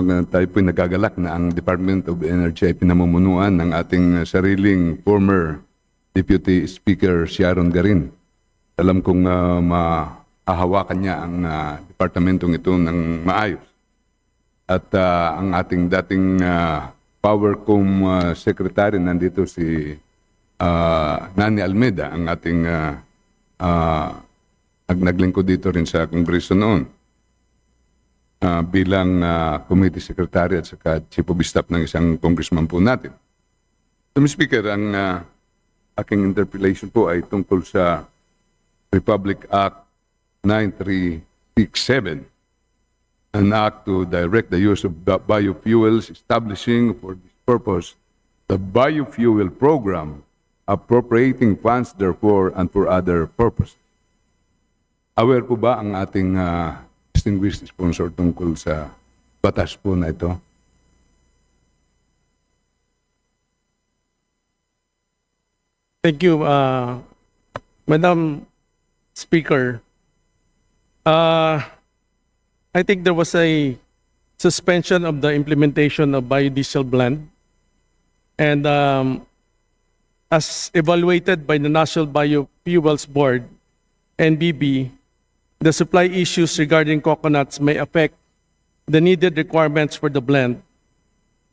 ang tayo po'y nagagalak na ang Department of Energy ay pinamumunuan ng ating sariling former Deputy Speaker Sharon Garin. Alam kong uh, maahawakan niya ang uh, departamentong ito ng maayos. At ah, ang ating dating ah, Powercom ah, Secretary nandito si ah, Nani Almeida, ang ating uh, naglingkod dito rin sa Kongreso noon ah, bilang ah, Committee Secretary at saka Chief of Staff ng isang congressman po natin. So, Mr. Speaker, ang ah, aking interpellation po ay tungkol sa Republic Act 9367 an act to direct the use of bi- biofuels, establishing for this purpose the biofuel program, appropriating funds therefore and for other purposes. Aware po ba ang ating ah, distinguished sponsor tungkol sa batas po na ito? Thank you, uh, Madam Speaker. Uh, I think there was a suspension of the implementation of biodiesel blend. And um, as evaluated by the National Biofuels Board, NBB, the supply issues regarding coconuts may affect the needed requirements for the blend.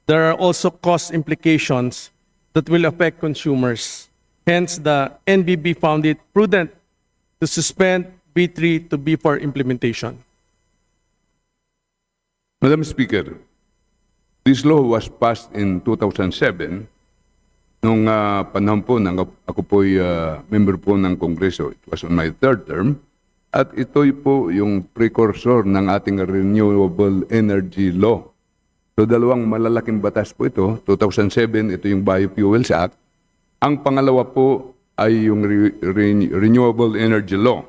There are also cost implications that will affect consumers. Hence, the NBB found it prudent to suspend B3 to B4 implementation. Madam Speaker, this law was passed in 2007 nung ah, panahon po nang ako po'y ah, member po ng Kongreso. It was on my third term. At ito'y po yung precursor ng ating renewable energy law. So dalawang malalaking batas po ito. 2007, ito yung Biofuels Act. Ang pangalawa po ay yung re- re- Renewable Energy Law.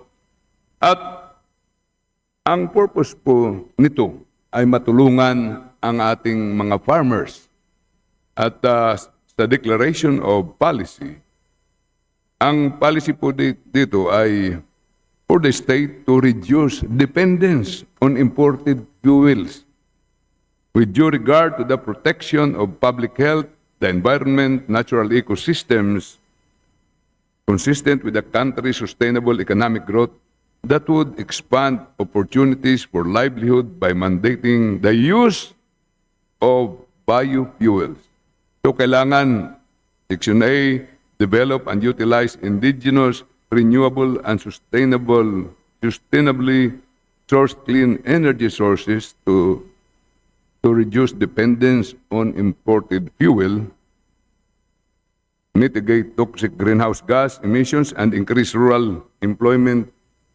At ang purpose po nito ay matulungan ang ating mga farmers. At uh, sa declaration of policy, ang policy po di- dito ay for the state to reduce dependence on imported fuels with due regard to the protection of public health, the environment, natural ecosystems, consistent with the country's sustainable economic growth that would expand opportunities for livelihood by mandating the use of biofuels. So kailangan, Section A, develop and utilize indigenous, renewable, and sustainable, sustainably sourced clean energy sources to, to reduce dependence on imported fuel mitigate toxic greenhouse gas emissions and increase rural employment,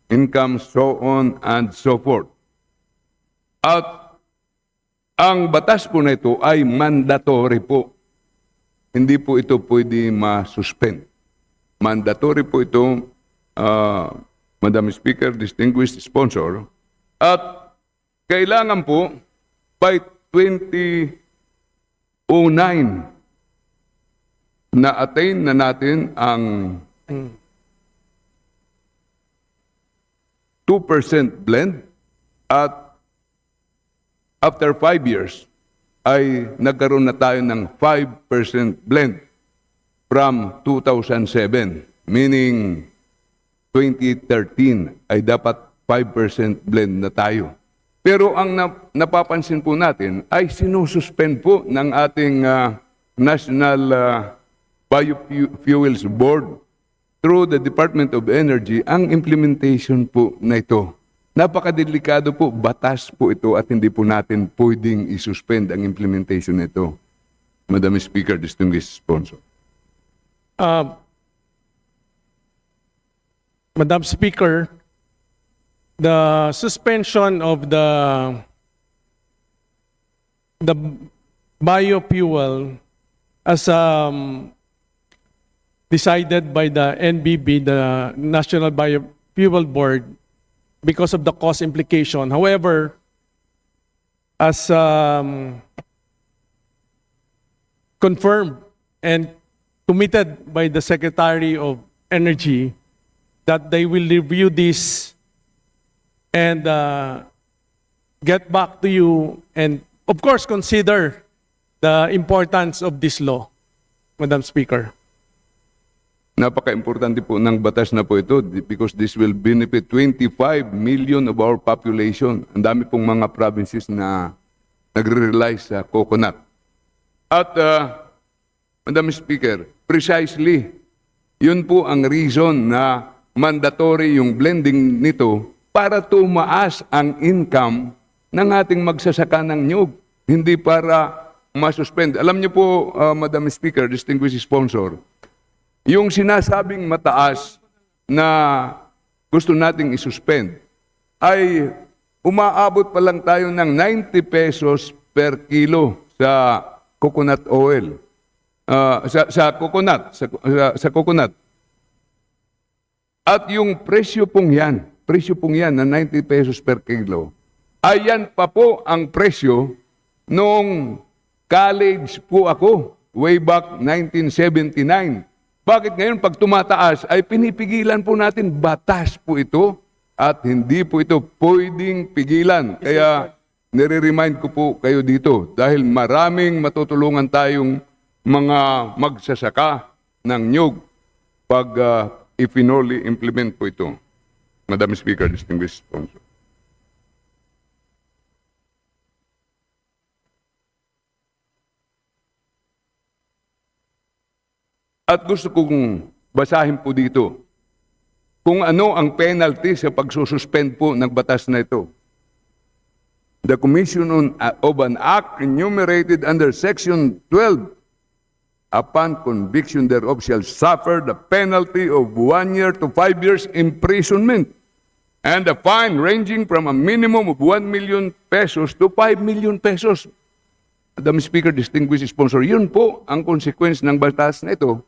income, so on and so forth. At ang batas po na ito ay mandatory po. Hindi po ito pwede ma-suspend. Mandatory po ito, ah, Madam Speaker, distinguished sponsor, at kailangan po by 2009 na-attain na natin ang 2% blend at after 5 years ay nagkaroon na tayo ng 5% blend from 2007 meaning 2013 ay dapat 5% blend na tayo. Pero ang nap- napapansin po natin ay sinususpend po ng ating ah, National ah, Biofuels Board through the Department of Energy ang implementation po na ito. Napakadelikado po, batas po ito at hindi po natin pwedeng isuspend ang implementation nito. Madam Speaker, distinguished sponsor. Uh, Madam Speaker, the suspension of the the biofuel as um, decided by the NBB, the National Biofuel Board, because of the cost implication. However, as um, confirmed and committed by the Secretary of Energy that they will review this and uh, get back to you and of course, consider the importance of this law, Madam Speaker. Napaka-importante po ng batas na po ito because this will benefit 25 million of our population. Ang dami pong mga provinces na nagre-rely sa coconut. At, uh, Madam Speaker, precisely, yun po ang reason na mandatory yung blending nito para tumaas ang income ng ating magsasaka ng nyug. Hindi para masuspend. Alam niyo po, uh, Madam Speaker, distinguished sponsor, yung sinasabing mataas na gusto nating isuspend ay umaabot pa lang tayo ng 90 pesos per kilo sa coconut oil. Ah, sa, sa coconut, sa, sa, sa coconut. At yung presyo pong yan, presyo pong yan na 90 pesos per kilo, ayan pa po ang presyo nung college po ako way back 1979. Bakit ngayon pag tumataas ay pinipigilan po natin batas po ito at hindi po ito pwedeng pigilan. Kaya nire-remind ko po kayo dito dahil maraming matutulungan tayong mga magsasaka ng nyug pag uh, ipinoli implement po ito. Madam Speaker, distinguished sponsor. At gusto kong basahin po dito kung ano ang penalty sa pagsususpend po ng batas na ito. The Commission on, uh, of an Act enumerated under Section 12 upon conviction thereof shall suffer the penalty of one year to five years imprisonment and a fine ranging from a minimum of 1 million pesos to 5 million pesos. Madam Speaker, distinguished sponsor, yun po ang consequence ng batas na ito.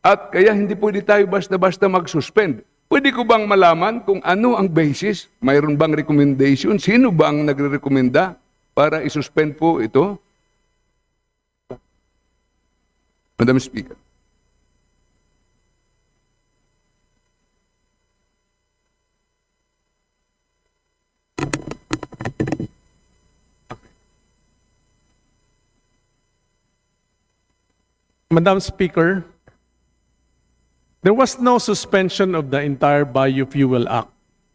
At kaya hindi pwede tayo basta-basta mag-suspend. Pwede ko bang malaman kung ano ang basis? Mayroon bang recommendation? Sino bang nagre-recommenda para isuspend po ito? Madam Speaker. Madam Speaker, there was no suspension of the entire Biofuel Act.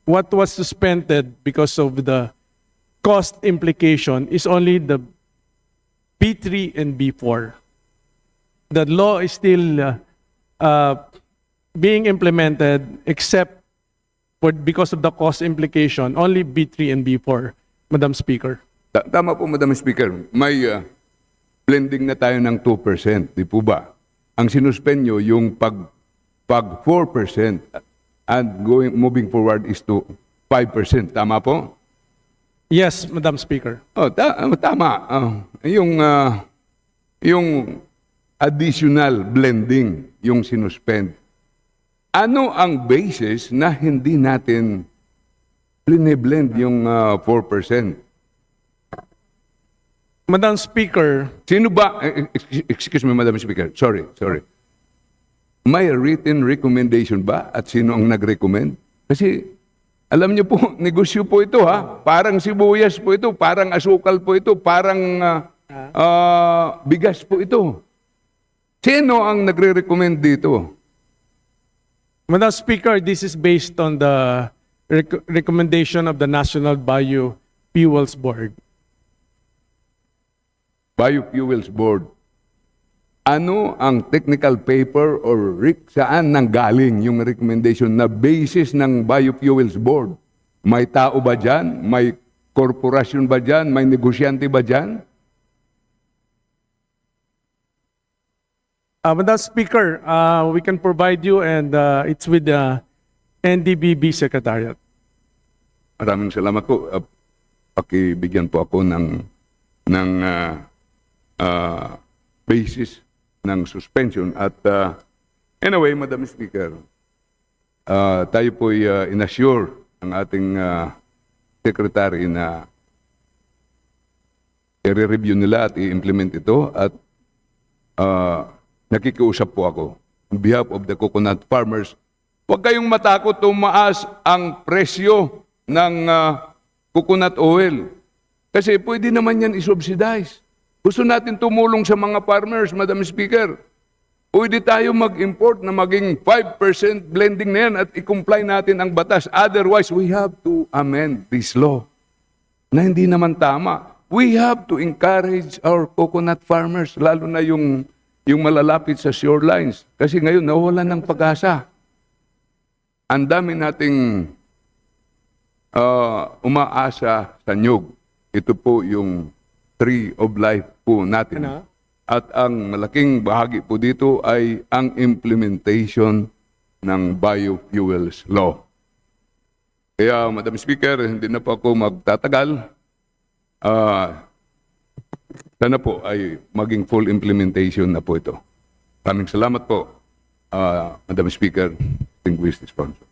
What was suspended because of the cost implication is only the B3 and B4. The law is still uh, uh, being implemented except for, because of the cost implication, only B3 and B4, Madam Speaker. Ta- Tama po, Madam Speaker. May uh, blending na tayo ng 2%, di po ba? Ang sinuspend nyo, yung pag, pag 4% and going, moving forward is to 5%. Tama po? Yes, Madam Speaker. Oh, ta- ah, tama. Ah, yung, ah, yung additional blending, yung sinuspend. Ano ang basis na hindi natin blend yung ah, 4%? Madam Speaker, Sino ba, eh, ex- excuse me, Madam Speaker, sorry, sorry. May written recommendation ba at sino ang nag-recommend? Kasi, alam niyo po, negosyo po ito ha. Parang sibuyas po ito, parang asukal po ito, parang ah, ah, bigas po ito. Sino ang nagre-recommend dito? Madam Speaker, this is based on the rec- recommendation of the National Biofuels Board. Biofuels Board. Ano ang technical paper or saan nanggaling yung recommendation na basis ng Biofuels Board? May tao ba dyan? May korporasyon ba dyan? May negosyante ba dyan? Uh, Madam Speaker, uh, we can provide you and uh, it's with the NDBB Secretariat. Maraming salamat po. Uh, pakibigyan po ako ng ng ah, ah, basis ng suspension at ah, anyway, Madam Speaker, ah, tayo po ay ah, inassure ang ating ah, secretary na i-review nila at i-implement ito at ah, nakikiusap po ako on behalf of the coconut farmers. Huwag kayong matakot tumaas ang presyo ng ah, coconut oil. Kasi pwede naman yan isubsidize. Gusto natin tumulong sa mga farmers, Madam Speaker. Pwede tayo mag-import na maging 5% blending na yan at i-comply natin ang batas. Otherwise, we have to amend this law na hindi naman tama. We have to encourage our coconut farmers, lalo na yung, yung malalapit sa shorelines. Kasi ngayon, nawalan ng pag-asa. Ang dami nating ah, umaasa sa nyug. Ito po yung tree of life po natin. Ano? At ang malaking bahagi po dito ay ang implementation ng biofuels law. Kaya, Madam Speaker, hindi na po ako magtatagal. Ah, sana po ay maging full implementation na po ito. Maraming salamat po, ah, Madam Speaker, distinguished sponsor.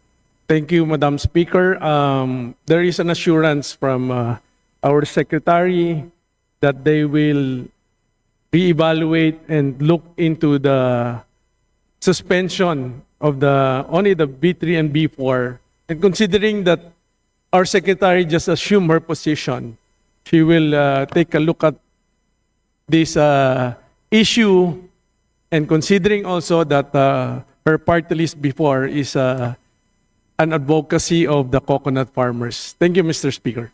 Thank you, Madam Speaker. Um, there is an assurance from uh, our secretary that they will reevaluate and look into the suspension of the only the B3 and B4. And considering that our secretary just assumed her position, she will uh, take a look at this uh, issue and considering also that uh, her party list before is uh, an advocacy of the coconut farmers. Thank you, Mr. Speaker.